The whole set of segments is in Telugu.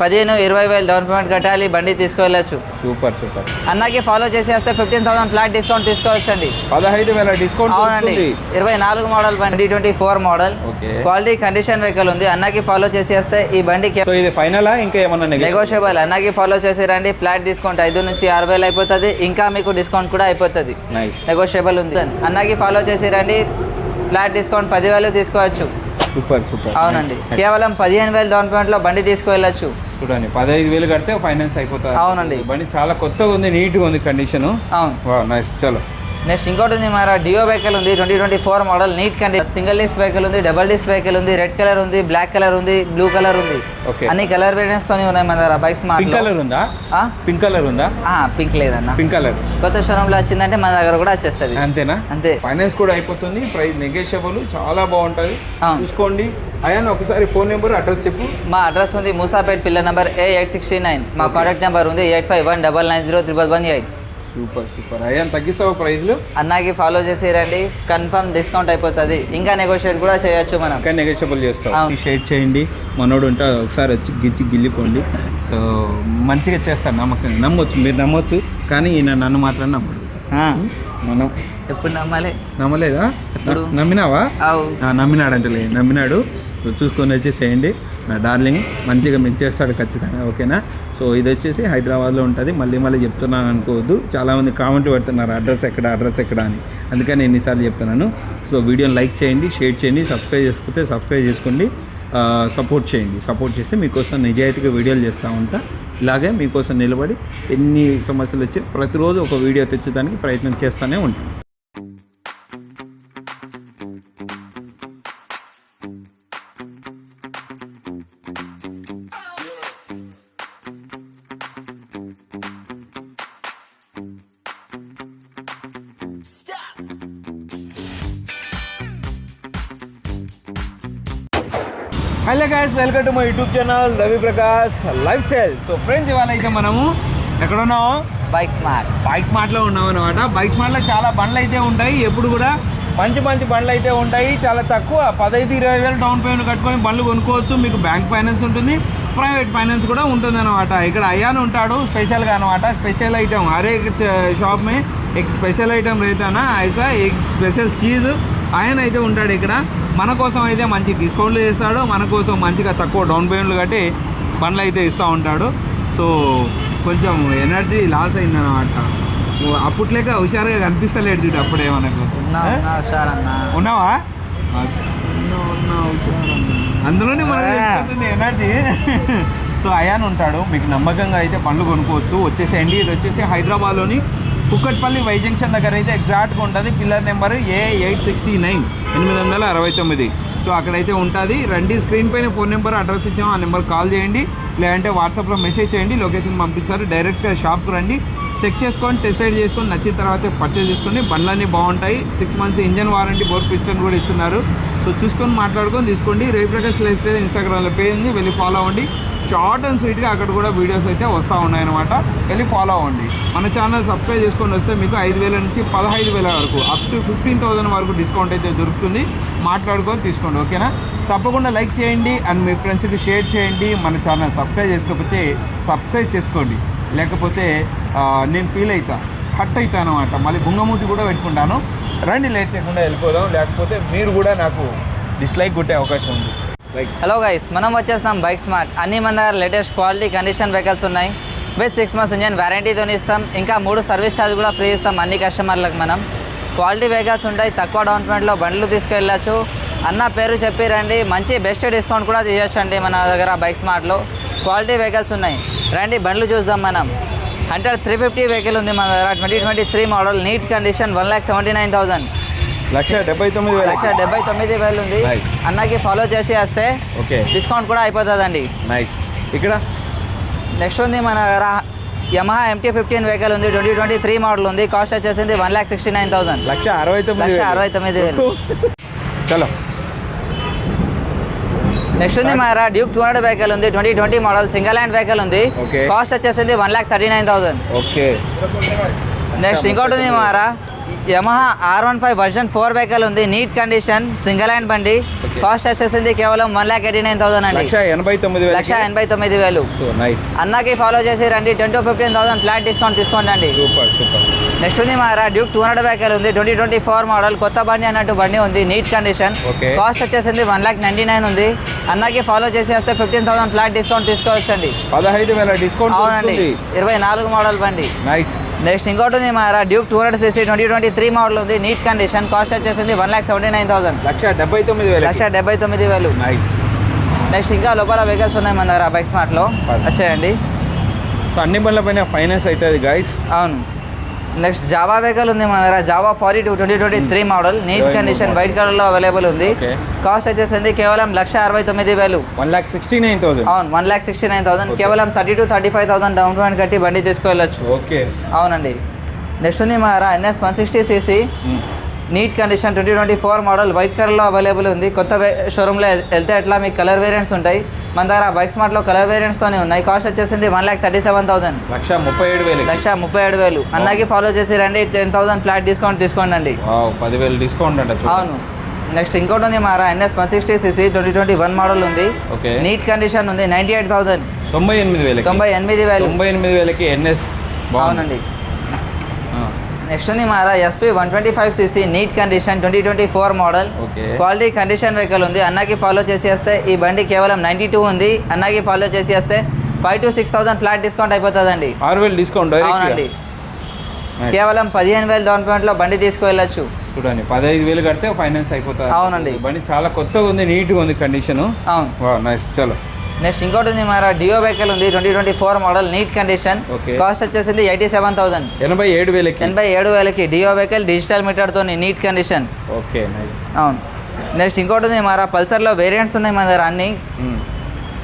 పదిహేను ఇరవై వేలు డౌన్ పేమెంట్ కట్టాలి బండి తీసుకువెళ్ళచ్చు. Super super. అన్నకి ఫాలో చేసేస్తే ఫిఫ్టీన్ థౌసండ్ ఫ్లాట్ డిస్కౌంట్ తీసుకోవచ్చండి. పదహైదు వేల డిస్కౌంట్ అవునండి. ఇరవై నాలుగు మోడల్ బండి twenty four model quality condition vehicle ఉంది. అన్నకి ఫాలో చేసేస్తే ఈ బండి సో ఇది ఫైనలా ఇంకా ఏమన్నా నెగోషియబుల్ అన్నకి ఫాలో చేసి రండి. ఫ్లాట్ డిస్కౌంట్ ఐదు నుంచి ఆరు వేలు అయిపోతుంది. ఇంకా మీకు డిస్కౌంట్ కూడా అయిపోతుంది. నెగోషియబుల్ ఉంది. అన్నకి ఫాలో చేసి రండి. ఫ్లాట్ డిస్కౌంట్ పదివేలు తీసుకోవచ్చు. Super super. అవునండి. కేవలం పదిహేను వేలు డౌన్ పేమెంట్లో బండి తీసుకువెళ్ళచ్చు. చూడండి. పదహైదు వేలు కడితే ఫైనాన్స్ అయిపోతుంది. అవునండి. బండి చాలా కొత్తగా ఉంది నీట్గా ఉంది కండిషన్ అవును. నైస్ చలో. నెక్స్ట్ ఇంకోటి ఉంది మన డియో వెహికల్ ఉంది twenty twenty four model neat condition single disc vehicle ఉంది డబుల్ డిస్ వెహికల్ ఉంది రెడ్ కలర్ ఉంది బ్లాక్ కలర్ ఉంది బ్లూ కలర్ ఉంది. ఓకే అన్ని కలర్ వేరియంట్స్ తోనే ఉన్నాయి మన దగ్గర బైక్స్ పింక్ కలర్ ఉందా? పింక్ కలర్ ఉందా? పింక్ లేదన్న. పింక్ కలర్ కొత్త షోరూమ్లో వచ్చిందంటే మన దగ్గర కూడా వచ్చేస్తుంది. అంతేనా? అంతే. ఫైనాన్స్ కూడా అయిపోతుంది ప్రైస్ నెగోషియబుల్ చాలా బాగుంటుంది. చూసుకోండి. అయ్యాను ఒకసారి ఫోన్ నెంబర్ అడ్రస్ చెప్పు. మా అడ్రస్ ఉంది Moosapet pillar number A eight sixty nine మా కాంటాక్ట్ నెంబర్ ఉంది eight five one double nine zero triple one eight super super. అయ్యాను తగ్గిస్తావా ప్రైస్లు అన్నాకి ఫాలో చేసి రండి కన్ఫర్మ్ డిస్కౌంట్ అయిపోతుంది. ఇంకా నెగోషియేట్ కూడా చేయొచ్చు మనం. ఇంకా నెగోషియబుల్ చేస్తాం. షేర్ చేయండి. మనోడు ఉంటే ఒకసారి వచ్చి గిచ్చి గిల్లిపోండి. సో మంచిగా చేస్తాను నమ్మకం నమ్మొచ్చు. మీరు నమ్మొచ్చు కానీ ఈయన నన్ను మాత్రం నమ్మడు. మనం ఎప్పుడు నమ్మాలి? నమ్మలేదా? నమ్మినావా? నమ్మినాడంటలే నమ్మినాడు. చూసుకొని వచ్చేసేయండి నా డార్లింగ్ మంచిగా మీకు చేస్తాడు ఖచ్చితంగా ఓకేనా? సో ఇది వచ్చేసి హైదరాబాద్లో ఉంటుంది. మళ్ళీ మళ్ళీ చెప్తున్నాను అనుకోవద్దు. చాలామంది కామెంట్ పెడుతున్నారు అడ్రస్ ఎక్కడ అడ్రస్ ఎక్కడ అని. అందుకని నేను ఎన్నిసార్లు చెప్తున్నాను. సో వీడియోని లైక్ చేయండి షేర్ చేయండి సబ్స్క్రైబ్ చేసుకుంటే సబ్స్క్రైబ్ చేసుకోండి సపోర్ట్ చేయండి. సపోర్ట్ చేస్తే మీకోసం నిజాయితీగా వీడియోలు చేస్తూ ఉంటా. ఇలాగే మీకోసం నిలబడి ఎన్ని సమస్యలు వచ్చి ప్రతిరోజు ఒక వీడియో తెచ్చేదానికి ప్రయత్నం చేస్తూనే ఉంటాను. Hello guys welcome to my YouTube channel Ravi Prakash lifestyle so friends ఇవాళ అయితే మనము ఎక్కడ ఉన్నాము బైక్ స్మార్ట్ బైక్ స్మార్ట్లో ఉన్నాం అనమాట బైక్ స్మార్ట్లో చాలా బండ్లు అయితే ఉంటాయి. ఎప్పుడు కూడా మంచి మంచి బండ్లు అయితే ఉంటాయి. చాలా తక్కువ పదహైదు ఇరవై వేలు డౌన్ పేమెంట్ కట్టుకొని బండ్లు కొనుక్కోవచ్చు. మీకు బ్యాంక్ ఫైనాన్స్ ఉంటుంది ప్రైవేట్ ఫైనాన్స్ కూడా ఉంటుంది అనమాట ఇక్కడ అయ్యాన్ ఉంటాడు స్పెషల్గా అనమాట స్పెషల్ ఐటమ్ హరే షాప్ మే ఎక్ స్పెషల్ ఐటమ్ రైతానా? ఐసా ఎగ్ స్పెషల్ చీజ్ ఆయన అయితే ఉంటాడు ఇక్కడ. మన కోసం అయితే మంచి డిస్కౌంట్లు చేస్తాడు మన కోసం మంచిగా తక్కువ డౌన్ పేమెంట్లు కట్టి బండ్లు అయితే ఇస్తూ ఉంటాడు. సో కొంచెం ఎనర్జీ లాస్ అయిందన్నమాట. అప్పట్లేక హుషారుగా కనిపిస్తలేడు చూడు అప్పుడే మనకు. ఉన్నావా అందులోనే మనకు ఎనర్జీ సో అయాన్ ఉంటాడు. మీకు నమ్మకంగా అయితే పండ్లు కొనుక్కోవచ్చు. వచ్చేసేయండి. ఇది వచ్చేసి హైదరాబాద్లోని కుక్కట్పల్లి వై జంక్షన్ దగ్గర అయితే ఎగ్జాక్ట్గా ఉంటుంది. Pillar number A eight sixty nine ఎనిమిది వందల అరవై తొమ్మిది. సో అక్కడైతే ఉంటుంది. రండి స్క్రీన్ పైన ఫోన్ నెంబర్ అడ్రస్ ఇచ్చాము ఆ నెంబర్ కాల్ చేయండి. లేదంటే వాట్సాప్లో మెసేజ్ చేయండి లొకేషన్ పంపిస్తారు. డైరెక్ట్గా షాప్కి రండి. చెక్ చేసుకొని టెస్ట్ రైడ్ చేసుకొని నచ్చిన తర్వాత పర్చేజ్ చేసుకొని బండ్లన్నీ బాగుంటాయి. Six months engine warranty bore piston కూడా ఇస్తున్నారు. సో చూసుకొని మాట్లాడుకొని తీసుకోండి. రేపు ప్రకాష్ లైఫ్ స్టైల్ ఇన్స్టాగ్రామ్లో పేజ్ ఉంది. వెళ్ళి ఫాలో అవ్వండి. షార్ట్ అండ్ స్వీట్గా అక్కడ కూడా వీడియోస్ అయితే వస్తూ ఉన్నాయన్నమాట. వెళ్ళి ఫాలో అవ్వండి. మన ఛానల్ సబ్స్క్రైబ్ చేసుకొని వస్తే మీకు ఐదు వేల నుంచి పదహైదు వేల వరకు అప్ టు ఫిఫ్టీన్ థౌసండ్ వరకు డిస్కౌంట్ అయితే దొరుకుతుంది. మాట్లాడుకొని తీసుకోండి ఓకేనా తప్పకుండా లైక్ చేయండి అండ్ మీ ఫ్రెండ్స్కి షేర్ చేయండి. మన ఛానల్ సబ్స్క్రైబ్ చేసుకోకపోతే సబ్స్క్రైబ్ చేసుకోండి. లేకపోతే నేను ఫీల్ అవుతా హట్ అవుతా అనమాట మళ్ళీ బుంగమూతి కూడా పెట్టుకుంటాను. రండి లేట్ చేయకుండా వెళ్ళిపోదాం. లేకపోతే మీరు కూడా నాకు డిస్లైక్ కొట్టే అవకాశం ఉంది. హలో గైస్ మనం వచ్చేస్తున్నాం బైక్ స్మార్ట్ అన్ని మన దగ్గర లేటెస్ట్ క్వాలిటీ కండిషన్ వెహికల్స్ ఉన్నాయి విత్ సిక్స్ మంత్స్ ఇంజన్ వ్యారంటీతో ఇస్తాం. ఇంకా మూడు సర్వీస్ ఛార్జ్ కూడా ఫ్రీ ఇస్తాం అన్ని కస్టమర్లకు మనం. క్వాలిటీ వెహికల్స్ ఉంటాయి. తక్కువ డౌన్ పేమెంట్లో బండ్లు తీసుకెళ్ళచ్చు. అన్న పేరు చెప్పి రండి. మంచి బెస్ట్ డిస్కౌంట్ కూడా తీయొచ్చండి మన దగ్గర బైక్ స్మార్ట్లో క్వాలిటీ వెహికల్స్ ఉన్నాయి. రండి బండ్లు చూద్దాం మనం. అంటే త్రీ ఫిఫ్టీ వెహికల్ ఉంది మన దగ్గర. Twenty twenty three model neat condition one lakh seventy nine thousand లక్ష డెబ్బై తొమ్మిది వేల. లక్ష డెబ్బై తొమ్మిది వేలు ఉంది. అన్నకి ఫాలో చేసి వస్తే ఓకే. డిస్కౌంట్ కూడా అయిపోతుందండి. నైస్ ఇక్కడ? నెక్స్ట్ ఉంది మన యమహా ఎంటీ ఫిఫ్టీన్ వెహికల్ ఉంది. ట్వంటీ ట్వంటీ త్రీ మోడల్ ఉంది. కాస్ట్ వచ్చేసింది one lakh sixty nine thousand లక్ష అరవై తొమ్మిది లక్ష. అరవై తొమ్మిది వేలు. చలో. నెక్స్ట్ ఉంది మన డ్యూక్ టూ హండ్రెడ్ వెహికల్ ఉంది. Twenty twenty model single hand vehicle ఉంది. కాస్ట్ వచ్చేసింది one lakh thirty nine thousand okay next ఇంకోటి ఉంది మారా Yamaha R one five version four vehicle ఉంది. నీట్ కండిషన్ సింగిల్ హ్యాండ్ బండి. కాస్ట్ వచ్చేసింది కేవలం one lakh eighty nine thousand అండి. లక్ష ఎనభై తొమ్మిది వేలు. అన్నకి ఫాలో చేసి రండి. Ten to fifteen thousand flat discount తీసుకోండి అండి. నెక్స్ట్ ఉంది మారా డ్యూక్ టూ హండ్రెడ్ వెహికల్ ఉంది. Twenty twenty four model. కొత్త బండి అన్నట్టు బండి ఉంది. Neat condition. కాస్ట్ వచ్చేసింది వన్ ల్యాక్ నైన్టీ నైన్ ఉంది. అన్నకి ఫాలో చేసి వస్తే ఫిఫ్టీన్ థౌసండ్ ఫ్లాట్ డిస్కౌంట్ తీసుకోవచ్చండి. పదహైదు వేల డిస్కౌంట్ అవునండి. ఇరవై నాలుగు మోడల్ బండి. నైస్ నెక్స్ట్ ఇంకోటి ఉంది మారా Duke two hundred CC twenty twenty three model ఉంది. నీట్ కండిషన్ కాస్ట్ వచ్చేసింది one lakh seventy nine thousand లక్ష డెబ్బై తొమ్మిది వేల లక్ష డెబ్బై తొమ్మిది వేలు. నెక్స్ట్ ఇంకా లోపల వెహికల్స్ ఉన్నాయి మన దగ్గర బైక్ స్మార్ట్లో. వచ్చేయండి. సో అన్ని బండ్ల పైన ఫైనాన్స్ అవుతుంది గాయస్ అవును. నెక్స్ట్ జావా వెహికల్ ఉంది మన దగ్గర. Jawa forty two twenty twenty three model neat condition. White కలర్లో అవైలబుల్ ఉంది. కాస్ట్ వచ్చేసింది కేవలం లక్ష అరవై తొమ్మిది వేలు. One lakh sixty nine thousand అవును one lakh sixty nine thousand. కేవలం thirty to thirty five thousand down payment కట్టి బండి తీసుకెళ్ళచ్చు. ఓకే అవునండి. నెక్స్ట్ ఉంది మా NS one sixty CC neat condition twenty twenty four model white కలర్లో అవైలబుల్ ఉంది. కొత్త షోరూంలో వెళ్తే ఎట్లా మీకు కలర్ వేరియంట్స్ ఉంటాయి. మన దగ్గర బైక్ స్మార్ట్లో కలర్ వేరియంట్స్తోనే ఉన్నాయి. కాస్ట్ వచ్చేసింది one lakh thirty seven thousand లక్ష ముప్పై ఏడు వేలు లక్ష ముప్పై ఏడు వేలు. అన్నకి ఫాలో చేసి రండి టెన్ థౌసండ్ ఫ్లాట్ డిస్కౌంట్ తీసుకోండి అండి పదివేలు డిస్కౌంట్ అంట చూడు. అవును. నెక్స్ట్ ఇంకోటి ఉంది మారా. NS one sixty CC twenty twenty one model ఉంది. ఓకే. నీట్ కండిషన్ ఉంది. నైంటీ ఎయిట్ థౌసండ్ తొంభై ఎనిమిది వేలకి. తొంభై ఎనిమిది వేలు. తొంభై ఎనిమిది వేలకి ఎన్ఎస్ అవునండి. నెక్స్ట్ ఉంది మారా SP one twenty five CC neat condition twenty twenty four model quality condition vehicle ఉంది. అన్నకి ఫాలో చేసి వస్తే ఈ బండి కేవలం నైంటీ టూ ఉంది. అన్నకి ఫాలో చేసి వస్తే five to six thousand flat discount అయిపోతుందండి. ఆరు వేలు డిస్కౌంట్ అవునండి. కేవలం పదిహేను వేలు డౌన్ పేమెంట్లో బండి తీసుకువెళ్ళచ్చు. చూడండి పదహైదు వేలు కడితే ఫైనాన్స్ అయిపోతుంది. అవునండి. బండి చాలా కొత్తగా ఉంది నీట్గా ఉంది కండిషన్ అవును. నైస్ చలో. నెక్స్ట్ ఇంకోటి ఉంది మారా డియో వెహికల్ ఉంది twenty twenty four model neat condition. Cost వచ్చేసింది ఎయిటీ సెవెన్ థౌసండ్. ఎనభై ఏడు వేలకి. ఎనభై ఏడు వేలకి డియో వెహికల్ డిజిటల్ మీటర్తో నీట్ కండిషన్. ఓకే అవును. నెక్స్ట్ ఇంకోటి ఉంది మారా పల్సర్లో వేరియంట్స్ ఉన్నాయి మన దగ్గర అన్ని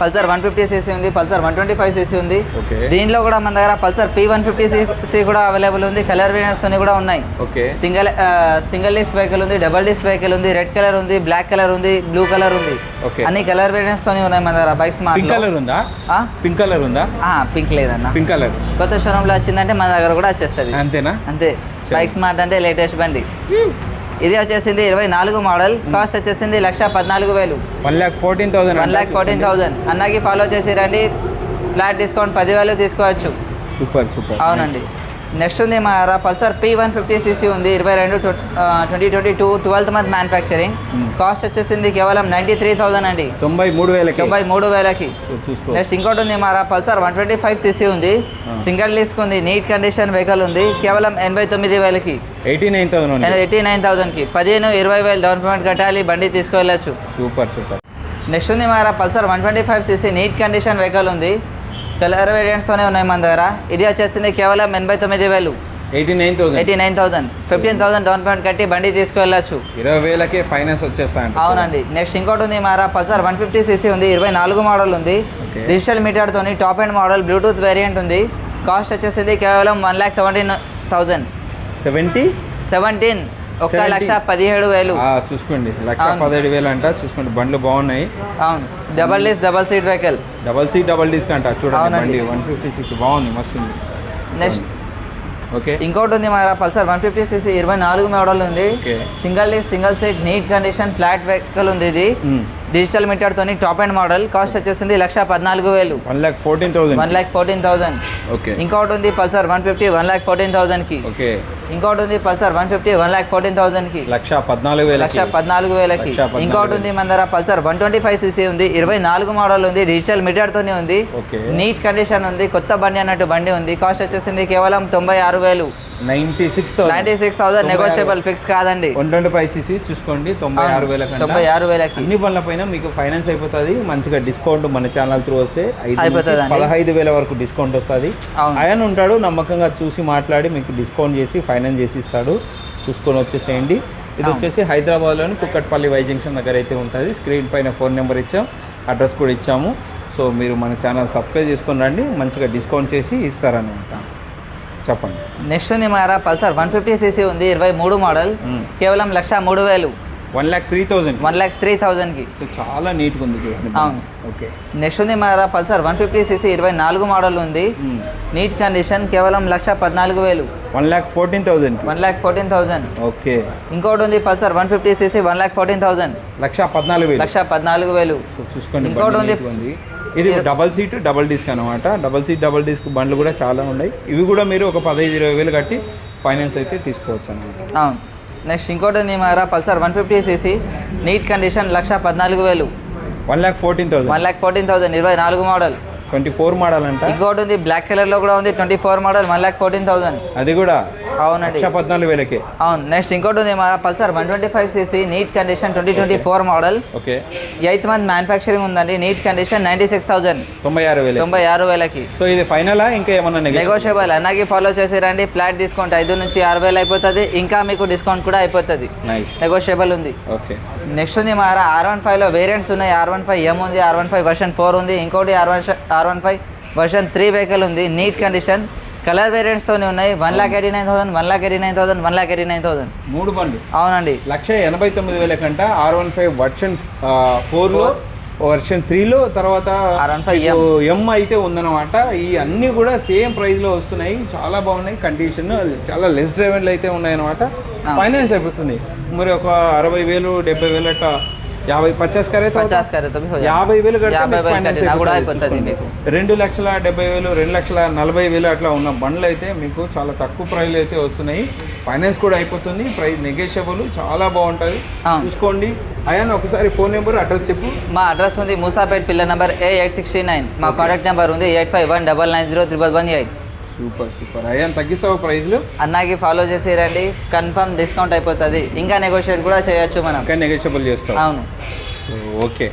పల్సర్ వన్ ఫిఫ్టీ సీసీ ఉంది Pulsar one twenty five CC ఉంది. దీనిలో కూడా మన దగ్గర Pulsar P one fifty C కూడా అవైలబుల్ ఉంది కలర్ వేరియంట్స్ కూడా ఉన్నాయి. సింగిల్ సింగిల్ డిస్క్ వెహికల్ ఉంది డబల్ డిస్క్ వెహికల్ ఉంది రెడ్ కలర్ ఉంది బ్లాక్ కలర్ ఉంది బ్లూ కలర్ ఉంది. అన్ని కలర్ వేరియంట్స్ తోనే ఉన్నాయి మన దగ్గర బైక్స్ పింక్ కలర్ ఉందా? పింక్ కలర్ ఉందా? పింక్ లేదన్న. Pink colour. కొత్త షోరూంలో వచ్చిందంటే మన దగ్గర కూడా వచ్చేస్తుంది. అంతేనా? అంతే. బైక్ స్మార్ట్ అంటే లేటెస్ట్ బండి. ఇది వచ్చేసింది ఇరవై నాలుగు మోడల్. కాస్ట్ వచ్చేసింది లక్ష పద్నాలుగు వేలు. One lakh fourteen thousand one lakh fourteen thousand. అన్నకి ఫాలో చేసి రండి ఫ్లాట్ డిస్కౌంట్ పదివేలు తీసుకోవచ్చు. Super super. అవునండి. నెక్స్ట్ ఉంది మా Pulsar P one fifty CC ఉంది ఇరవై రెండు twenty twenty two twelfth month manufacturing. Cost వచ్చేసింది కేవలం నైంటీ త్రీ థౌసండ్ అండి. తొంభై మూడు వేలకి. తొంభై మూడు వేలకి. నెక్స్ట్ ఇంకోటి ఉంది మా Pulsar one twenty five CC ఉంది. సింగిల్ డిస్క్ ఉంది నీట్ కండిషన్ వెహికల్ ఉంది కేవలం ఎనభై తొమ్మిది వేలకి. Eighty nine thousand eighty nine థౌసండ్కి. పదిహేను ఇరవై వేలు డౌన్ పేమెంట్ కట్టాలి బండి తీసుకువెళ్ళచ్చు సూపర్ సూపర్. నెక్స్ట్ ఉంది మన Pulsar one twenty five CC neat condition vehicle ఉంది. కలర్ వేరియంట్స్తోనే ఉన్నాయి మన దగ్గర. ఇది వచ్చేసింది కేవలం ఎనభై తొమ్మిది వేలు. Eighty nine thousand. Eighty nine thousand. Fifteen thousand down payment కట్టి బండి తీసుకువెళ్ళచ్చు. ఇరవై వేలకే ఫైనాన్స్ వచ్చేస్తా అంట. అవునండి. నెక్స్ట్ ఇంకోటి ఉంది మారా పల్సర్ వన్ ఫిఫ్టీ సీసీ ఉంది ఇరవై నాలుగు మోడల్ ఉంది. Digital మీటర్తోని top and model bluetooth variant ఉంది. కాస్ట్ వచ్చేసింది కేవలం one lakh seventeen thousand. Seventy? Seventeen. 17. లక్ష పదిహేడు వేలు. చూసుకోండి. లక్ష. పదిహేడు వేలు అంట చూసుకోండి బండ్లు బాగున్నాయి. అవును. Double disc double seat vehicle double seat double disc అంట. చూడండి. బండి. వన్ ఫిఫ్టీ సిక్స్ బాగుంది మస్తు ఉంది. Next okay. ఇంకోటి ఉంది మన పల్సర్. వన్ ఫిఫ్టీ సీసీ ఇరవై నాలుగు మోడల్ ఉంది. Single disc single seat neat condition flat vehicle ఉంది ఇది. డిజిటల్ మీటర్తోని టాప్ అండ్ మోడల్. కాస్ట్ వచ్చేసింది లక్ష పద్నాలుగు వేలు. One lakh fourteen thousand. One lakh fourteen thousand. Okay. ఇంకోటి ఉంది Pulsar one fifty one lakh fourteen థౌసండ్కి okay. ఇంకోటి ఉంది Pulsar one fifty one lakh fourteen థౌసండ్కి లక్ష పద్నాలుగు వేల లక్ష పద్నాలుగు వేలకి. ఇంకోటి ఉంది మన దగ్గర Pulsar one twenty five CC ఉంది ఇరవై నాలుగు మోడల్ ఉంది డిజిటల్ మీటర్తోనే ఉంది. ఓకే. నీట్ కండిషన్ ఉంది కొత్త బండి అన్నట్టు బండి ఉంది. కాస్ట్ వచ్చేసింది కేవలం తొంభై ఆరు వేలు. Ninety six ninety six thousand negotiable fix కాదండి. వన్ ట్వంటీ ఫైవ్ సీసీ చూసుకోండి తొంభై ఆరు వేల తొంభై ఆరు వేలకి. అన్ని బండ్ల పైన మీకు ఫైనాన్స్ అయిపోతుంది మంచిగా డిస్కౌంట్ మన ఛానల్ త్రూ వస్తే. పదహైదు వేల వరకు డిస్కౌంట్ వస్తుంది. ఆయన ఉంటాడు నమ్మకంగా చూసి మాట్లాడి మీకు డిస్కౌంట్ చేసి ఫైనాన్స్ చేసి ఇస్తాడు. చూసుకొని వచ్చేసేయండి. ఇది. వచ్చేసి హైదరాబాద్లోని కుక్కట్పల్లి వై జంక్షన్ దగ్గర అయితే ఉంటుంది. స్క్రీన్ పైన ఫోన్ నెంబర్ ఇచ్చాం అడ్రస్ కూడా ఇచ్చాము. సో మీరు మన ఛానల్ సబ్స్క్రైబ్ చేసుకొని రండి మంచిగా డిస్కౌంట్ చేసి ఇస్తారనమాట చెప్పండి. నెక్స్ట్ ఉంది మన పల్సర్. వన్ ఫిఫ్టీ సీసీ ఉంది ఇరవై మూడు మోడల్. కేవలం లక్ష మూడు వేలు. One lakh three thousand. One lakh three థౌజండ్కి. సో చాలా నీట్గా ఉంది అవును. ఓకే. నెక్స్ట్ ఉంది మన పల్సర్. వన్ ఫిఫ్టీ సీసీ ఇరవై నాలుగు మోడల్ ఉంది. నీట్ కండిషన్ కేవలం లక్ష పద్నాలుగు వేలు. One lakh fourteen thousand. One lakh fourteen thousand. Okay. ఇంకోటి ఉంది Pulsar. One fifty CC one lakh fourteen thousand. లక్ష పద్నాలుగు వేలు. లక్ష పద్నాలుగు వేలు. చూసుకోండి ఇంకోటి ఉంది. ఇది డబల్ సీట్ డబల్ డిస్క్ అనమాట డబల్ సీట్ డబల్ డిస్క్ బండ్లు కూడా చాలా ఉన్నాయి. ఇవి కూడా మీరు ఒక పదహైదు ఇరవై వేలు కట్టి ఫైనాన్స్ అయితే తీసుకోవచ్చు అనమాట అవును. నెక్స్ట్ ఇంకోటి ఉంది మా Pulsar one fifty CC neat condition లక్ష పద్నాలుగు వేలు. One lakh fourteen thousand. One lakh fourteen thousand ఇరవై నాలుగు మోడల్. ట్వంటీ ఫోర్ మోడల్ అంట. ఇంకోటి ఉంది బ్లాక్ కలర్లో కూడా ఉంది twenty four model one lakh fourteen thousand. అది కూడా అవునండి. లక్ష పద్నాలుగు వేలకే. అవును నెక్స్ట్ ఇంకోటి ఉంది మా Pulsar one twenty five CC neat condition twenty twenty four model. Okay. Eighth month manufacturing ఉందండి neat condition ninety six thousand తొంభై ఆరు వేలు తొంభై ఆరు వేలకి. సో ఇది ఫైనలా ఇంకా ఏమన్నా నెగోషియబుల్ అన్నకి ఫాలో చేసి రండి ఫ్లాట్ డిస్కౌంట్ ఐదు నుంచి ఆరు వేలు అయిపోతుంది ఇంకా మీకు డిస్కౌంట్ కూడా అయిపోతుంది. నెగోషియబుల్ ఉంది. ఓకే. నెక్స్ట్ ఉంది మా ఆర్ వన్ ఫైవ్లో వేరియంట్స్ ఉన్నాయి ఆర్ వన్ ఫైవ్ ఎం ఉంది R one five version four ఉంది ఇంకోటి R one R one five version three vehicle ఉంది నీట్ కండిషన్ కలర్ వేరియంట్స్తోనే ఉన్నాయి. One lakh eighty nine thousand one lakh eighty nine thousand one lakh eighty nine thousand. మూడు బండ్లు. అవునండి. లక్ష ఎనభై తొమ్మిది వేల కంట ఆర్ వన్ ఫైవ్ వర్షన్ ఫోర్లో వర్షన్ త్రీలో తర్వాత R15 M. ఎం. అయితే ఉందన్నమాట. ఈ అన్నీ కూడా సేమ్ ప్రైస్లో వస్తున్నాయి. చాలా బాగున్నాయి. కండిషన్ చాలా లెస్ డ్రైవర్లు అయితే ఉన్నాయన్నమాట. ఫైనాన్స్ అయిపోతుంది. మరి ఒక అరవై వేలు డెబ్బై వేలు అట్లా యాభై పచాస్ కరే పచాస్ కరే యాభై వేలు యాభై వేలు కూడా అయిపోతుంది. మీకు. రెండు లక్షల డెబ్బై వేలు రెండు లక్షల నలభై వేలు అట్లా ఉన్న బండ్లు అయితే మీకు చాలా తక్కువ ప్రైస్లో అయితే వస్తున్నాయి. ఫైనాన్స్ కూడా అయిపోతుంది. ప్రైస్ నెగోషియబుల్ చాలా బాగుంటుంది. చూసుకోండి. అయ్యాను ఒకసారి ఫోన్ నెంబర్ అడ్రస్ చెప్పు. మా అడ్రస్ ఉంది Moosapet pillar number A eight sixty nine. మా కాంటాక్ట్ నెంబర్ ఉంది eight five one double nine zero triple one eight. Super super. అయ్యాను తగ్గిస్తావు ప్రైస్లు అన్నకి ఫాలో చేసి రండి కన్ఫర్మ్ డిస్కౌంట్ అయిపోతుంది. ఇంకా నెగోషియేట్ కూడా చేయొచ్చు మనం. ఇంకా నెగోషియబుల్ చేస్తావు. అవును. ఓకే.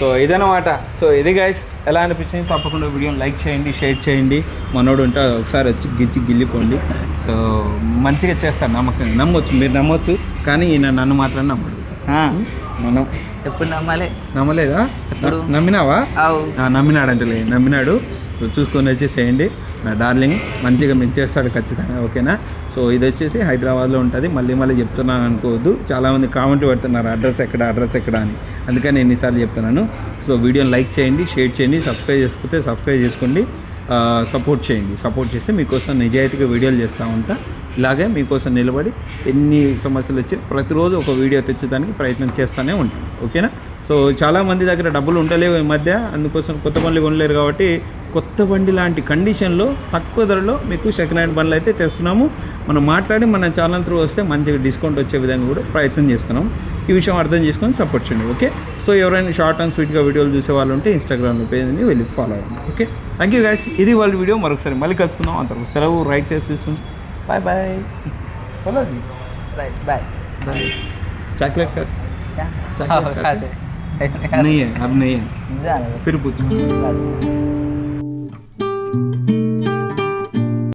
సో ఇదన్నమాట. సో ఇది గైస్ ఎలా అనిపించింది? తప్పకుండా వీడియోని లైక్ చేయండి షేర్ చేయండి. మనోడు ఉంటే ఒకసారి వచ్చి గిచ్చి గిల్లిపోండి. సో మంచిగా చేస్తాను నమ్మకం. నమ్మొచ్చు మీరు నమ్మొచ్చు కానీ ఈయన నన్ను మాత్రం నమ్మడు. మనం ఎప్పుడు నమ్మాలి? నమ్మలేదా? నమ్మినావా? నమ్మినాడంటలే నమ్మినాడు. చూసుకొని వచ్చేసేయండి నా డార్లింగ్ మంచిగా మీకు చేస్తాడు ఖచ్చితంగా ఓకేనా? సో ఇది వచ్చేసి హైదరాబాద్లో ఉంటుంది. మళ్ళీ మళ్ళీ చెప్తున్నాను అనుకోవద్దు. చాలామంది కామెంట్ పెడుతున్నారు అడ్రస్ ఎక్కడ అడ్రస్ ఎక్కడ అని. అందుకని నేను ఎన్నిసార్లు చెప్తున్నాను. సో వీడియోని లైక్ చేయండి షేర్ చేయండి సబ్స్క్రైబ్ చేసుకుంటే సబ్స్క్రైబ్ చేసుకోండి. సపోర్ట్ చేయండి. సపోర్ట్ చేస్తే మీకోసం నిజాయితీగా వీడియోలు చేస్తూ ఉంటా. ఇలాగే మీకోసం నిలబడి ఎన్ని సమస్యలు వచ్చి ప్రతిరోజు ఒక వీడియో తెచ్చేదానికి ప్రయత్నం చేస్తూనే ఉంటాను ఓకేనా? సో చాలామంది దగ్గర డబ్బులు ఉండలేవు ఈ మధ్య. అందుకోసం కొత్త బండ్లు కొనలేరు కాబట్టి కొత్త బండి లాంటి కండిషన్లో తక్కువ ధరలో మీకు సెకండ్ హ్యాండ్ బండ్లు అయితే తెస్తున్నాము. మనం మాట్లాడి మన ఛానల్ త్రూ వస్తే మంచిగా డిస్కౌంట్ వచ్చే విధంగా కూడా ప్రయత్నం చేస్తున్నాం. ఈ విషయం అర్థం చేసుకొని సపోర్ట్ చేయండి ఓకే సో ఎవరైనా షార్ట్ అండ్ స్వీట్గా వీడియోలు చూసే వాళ్ళు ఉంటే ఇన్స్టాగ్రామ్లో పేజ్ని వెళ్ళి ఫాలో అవ్వండి ఓకే థ్యాంక్ యూ గైస్ ఇది వాళ్ళ వీడియో మరొకసారి మళ్ళీ కలుసుకుందాం అంత సెలవు రైట్ చేసి తీసుకుందాం bye bye right bye bye chocolate का क्या चॉकलेट हाँ, खाते? खाते। नहीं है अब नहीं है जाने दो। फिर पूछो खाते।